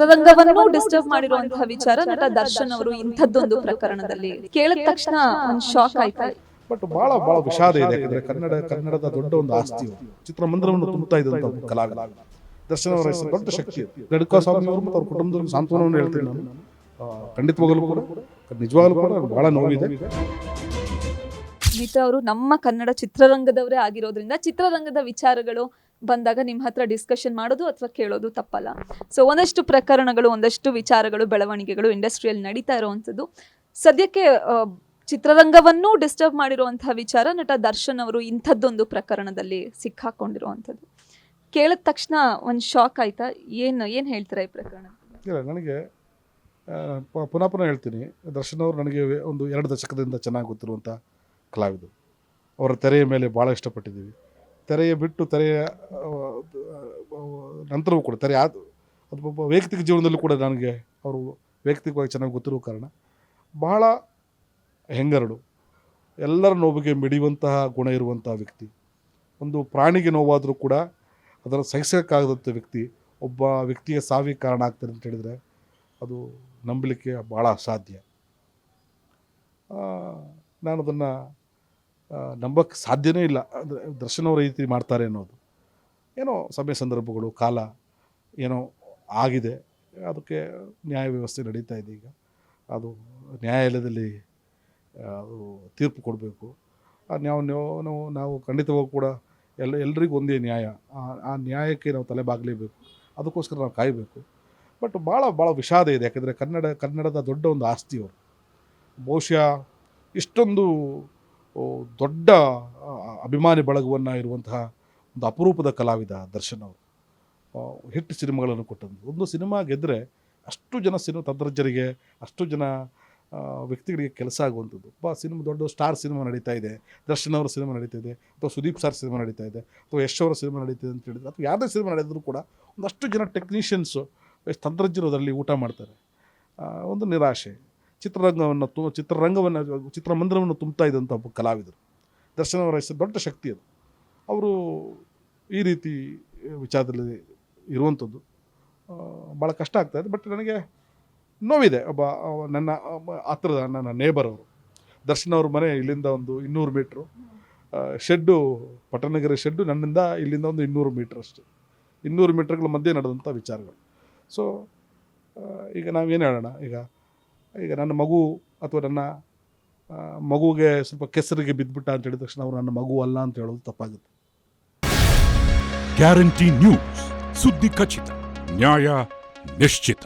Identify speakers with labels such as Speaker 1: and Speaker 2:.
Speaker 1: ಚಿತ್ರರಂಗವನ್ನು disturb ಮಾಡಿರುವಂತಹ ವಿಚಾರ ನಟ ದರ್ಶನ್ ಅವರು ಇಂಥದ್ದೊಂದು ಪ್ರಕರಣದಲ್ಲಿ ಕೇಳಿದ ತಕ್ಷಣ ಒಂದು ಶಾಕ್ ಆಯ್ತಾ
Speaker 2: ಬಟ್ ಬಹಳ ಬಹಳ ವಿಷಾದ ಇದೆ ಯಾಕಂದ್ರೆ ಕನ್ನಡ ಕನ್ನಡದ ದೊಡ್ಡ ಒಂದು ಆಸ್ತಿ. ಚಿತ್ರಮಂದಿರವನ್ನು ತುಂಬುತ್ತಾ ಇದ್ದಂತ ಕಲಾವಿದ. ದರ್ಶನ್ ಅವರ ಹೆಸರು ದೊಡ್ಡ ಶಕ್ತಿ ಗಡ್ಕ ಸ್ವಾಮಿ ಅವರು ಮತ್ತು ಅವ್ರ ಕುಟುಂಬದವ್ರಿಗೆ ಸಾಂತ್ವನವನ್ನು ಹೇಳ್ತೀನಿ ನಾನು. ಖಂಡಿತವಾಗಲೂ ಕೂಡ ನಿಜವಾಗಲೂ ಕೂಡ ಬಹಳ ನೋವಿದೆ.
Speaker 1: ಅವರು ನಮ್ಮ ಕನ್ನಡ ಚಿತ್ರರಂಗದವರೇ ಆಗಿರೋದ್ರಿಂದ ಚಿತ್ರರಂಗದ ವಿಚಾರಗಳು ಬಂದಾಗ ನಿಮ್ಮ ಹತ್ರ ಡಿಸ್ಕಷನ್ ಮಾಡೋದು ಅಥವಾ ಕೇಳೋದು ತಪ್ಪಲ್ಲ. ಸೊ ಒಂದಷ್ಟು ಪ್ರಕರಣಗಳು, ಒಂದಷ್ಟು ವಿಚಾರಗಳು, ಬೆಳವಣಿಗೆಗಳು ಇಂಡಸ್ಟ್ರಿಯಲ್ಲಿ ನಡೀತಾ ಇರುವಂಥದ್ದು. ಸದ್ಯಕ್ಕೆ ಚಿತ್ರರಂಗವನ್ನು ಡಿಸ್ಟರ್ಬ್ ಮಾಡಿರುವಂತಹ ವಿಚಾರ ನಟ ದರ್ಶನ್ ಅವರು ಇಂಥದ್ದೊಂದು ಪ್ರಕರಣದಲ್ಲಿ ಸಿಕ್ಕಾಕೊಂಡಿರುವಂಥದ್ದು. ಕೇಳಿದ ತಕ್ಷಣ ಒಂದು ಶಾಕ್ ಆಯ್ತಾ? ಏನು ಏನು ಹೇಳ್ತಾರೆ ಈ ಪ್ರಕರಣ?
Speaker 2: ಇಲ್ಲ, ನನಗೆ ಪುನಃ ಪುನಃ ಹೇಳ್ತೀನಿ. ದರ್ಶನ್ ಅವರು ನನಗೆ ಒಂದು ಎರಡು ದಶಕದಿಂದ ಚೆನ್ನಾಗಿ ಗೊತ್ತಿರುವಂಥ ಕಲಾವಿದರು. ಅವರ ತೆರೆಯ ಮೇಲೆ ಭಾಳ ಇಷ್ಟಪಟ್ಟಿದ್ದೀವಿ. ತೆರೆಯ ಬಿಟ್ಟು ತೆರೆಯ ನಂತರವೂ ಕೂಡ ತೆರೆ ಅದು ಒಬ್ಬ ವೈಯಕ್ತಿಕ ಜೀವನದಲ್ಲೂ ಕೂಡ ನನಗೆ ಅವರು ವೈಯಕ್ತಿಕವಾಗಿ ಚೆನ್ನಾಗಿ ಗೊತ್ತಿರುವ ಕಾರಣ. ಬಹಳ ಹೆಂಗರಡು. ಎಲ್ಲರ ನೋವಿಗೆ ಮಿಡಿಯುವಂತಹ ಗುಣ ಇರುವಂತಹ ವ್ಯಕ್ತಿ. ಒಂದು ಪ್ರಾಣಿಗೆ ನೋವಾದರೂ ಕೂಡ ಅದರ ಸಹಿಸಕ್ಕಾಗದಂಥ ವ್ಯಕ್ತಿ ಒಬ್ಬ ವ್ಯಕ್ತಿಯ ಸಾವಿಗೆ ಕಾರಣ ಆಗ್ತಾರೆ ಅಂತ ಹೇಳಿದರೆ ಅದು ನಂಬಲಿಕ್ಕೆ ಭಾಳ ಅಸಾಧ್ಯ. ನಾನು ಅದನ್ನು ನಂಬಕ್ಕೆ ಸಾಧ್ಯವೇ ಇಲ್ಲ. ಅಂದರೆ, ದರ್ಶನ್ ಅವರು ರೀತಿ ಮಾಡ್ತಾರೆ ಅನ್ನೋದು. ಏನೋ ಸಮಯ ಸಂದರ್ಭಗಳು, ಕಾಲ ಏನೋ ಆಗಿದೆ. ಅದಕ್ಕೆ ನ್ಯಾಯ ವ್ಯವಸ್ಥೆ ನಡೀತಾ ಇದೆ ಈಗ. ಅದು ನ್ಯಾಯಾಲಯದಲ್ಲಿ ಅದು ತೀರ್ಪು ಕೊಡಬೇಕು. ನಾವು ನಾವು ನಾವು ಖಂಡಿತವಾಗೂ ಕೂಡ ಎಲ್ಲ, ಎಲ್ರಿಗೂ ಒಂದೇ ನ್ಯಾಯ. ಆ- ನ್ಯಾಯಕ್ಕೆ ನಾವು ತಲೆ ಬಾಗಲೇಬೇಕು ಅದಕ್ಕೋಸ್ಕರ ನಾವು ಕಾಯಬೇಕು. ಬಟ್ ಭಾಳ ಭಾಳ ವಿಷಾದ ಇದೆ. ಯಾಕೆಂದರೆ ಕನ್ನಡ, ಕನ್ನಡದ ದೊಡ್ಡ ಒಂದು ಆಸ್ತಿ ಅವರು. ಬಹುಶಃ ಇಷ್ಟೊಂದು ದೊಡ್ಡ ಅಭಿಮಾನಿ ಬಳಗವನ್ನು ಇರುವಂತಹ ಒಂದು ಅಪರೂಪದ ಕಲಾವಿದ ದರ್ಶನ್ ಅವರು. ಹಿಟ್ ಸಿನಿಮಾಗಳನ್ನು ಕೊಟ್ಟದ್ದು ಒಂದು ಸಿನಿಮಾ ಗೆದ್ದರೆ ಅಷ್ಟು ಜನ ಸಿನಿಮಾ ತಂತ್ರಜ್ಞರಿಗೆ, ಅಷ್ಟು ಜನ ವ್ಯಕ್ತಿಗಳಿಗೆ ಕೆಲಸ ಆಗುವಂಥದ್ದು. ಒಬ್ಬ ಸಿನಿಮಾ, ದೊಡ್ಡ ಸ್ಟಾರ್ ಸಿನಿಮಾ ನಡೀತಾ ಇದೆ, ದರ್ಶನ್ ಅವರ ಸಿನಿಮಾ ನಡೀತಾ ಇದೆ, ಅಥವಾ ಸುದೀಪ್ ಸರ್ ಸಿನಿಮಾ ನಡೀತಾ ಇದೆ, ಅಥವಾ ಯಶ್ ಅವರ ಸಿನಿಮಾ ನಡೀತಾ ಇದೆ ಅಂತ ಹೇಳಿದ್ರೆ, ಅಥವಾ ಯಾವುದೇ ಸಿನಿಮಾ ನಡೆದರೂ ಕೂಡ ಒಂದಷ್ಟು ಜನ ಟೆಕ್ನಿಷಿಯನ್ಸು ತಂತ್ರಜ್ಞರು ಅದರಲ್ಲಿ ಊಟ ಮಾಡ್ತಾರೆ. ಒಂದು ನಿರಾಶೆ. ಚಿತ್ರರಂಗವನ್ನು ತು, ಚಿತ್ರರಂಗವನ್ನು, ಚಿತ್ರಮಂದಿರವನ್ನು ತುಂಬ್ತಾ ಇದ್ದಂಥ ಒಬ್ಬ ಕಲಾವಿದರು. ದರ್ಶನ್ ಅವರ ಹೆಸರು, ದೊಡ್ಡ ಶಕ್ತಿ ಅದು. ಅವರು ಈ ರೀತಿ ವಿಚಾರದಲ್ಲಿ ಇರುವಂಥದ್ದು. ಭಾಳ ಕಷ್ಟ ಆಗ್ತಾಯಿದೆ ಬಟ್ ನನಗೆ ನೋವಿದೆ. ಒಬ್ಬ ನನ್ನ ಹತ್ರದ ನನ್ನ ನೇಬರ್ ಅವರು. ದರ್ಶನ್ ಅವ್ರ ಮನೆ ಇಲ್ಲಿಂದ ಒಂದು ಇನ್ನೂರು ಮೀಟ್ರು. ಶೆಡ್ಡು, ಪಟ್ಟಣಗೆರೆ ಶೆಡ್ಡು ನನ್ನಿಂದ ಇಲ್ಲಿಂದ ಒಂದು ಇನ್ನೂರು ಮೀಟ್ರ್ ಅಷ್ಟು. ಇನ್ನೂರು ಮೀಟ್ರ್ಗಳ ಮಧ್ಯೆ ನಡೆದಂಥ ವಿಚಾರಗಳು. ಸೊ ಈಗ ನಾವೇನು ಹೇಳೋಣ? ಈಗ ಈಗ ನನ್ನ ಮಗು ಅಥವಾ ನನ್ನ ಮಗುಗೆ ಸ್ವಲ್ಪ ಕೆಸರಿಗೆ ಬಿದ್ದುಬಿಟ್ಟ ಅಂತ ಹೇಳಿದ ತಕ್ಷಣ ಅವ್ರು ನನ್ನ ಮಗು ಅಲ್ಲ ಅಂತ ಹೇಳೋದು ತಪ್ಪಾಗುತ್ತೆ.
Speaker 3: ಗ್ಯಾರಂಟಿ ನ್ಯೂಸ್ ಸುದ್ದಿ ಖಚಿತ, ನ್ಯಾಯ ನಿಶ್ಚಿತ.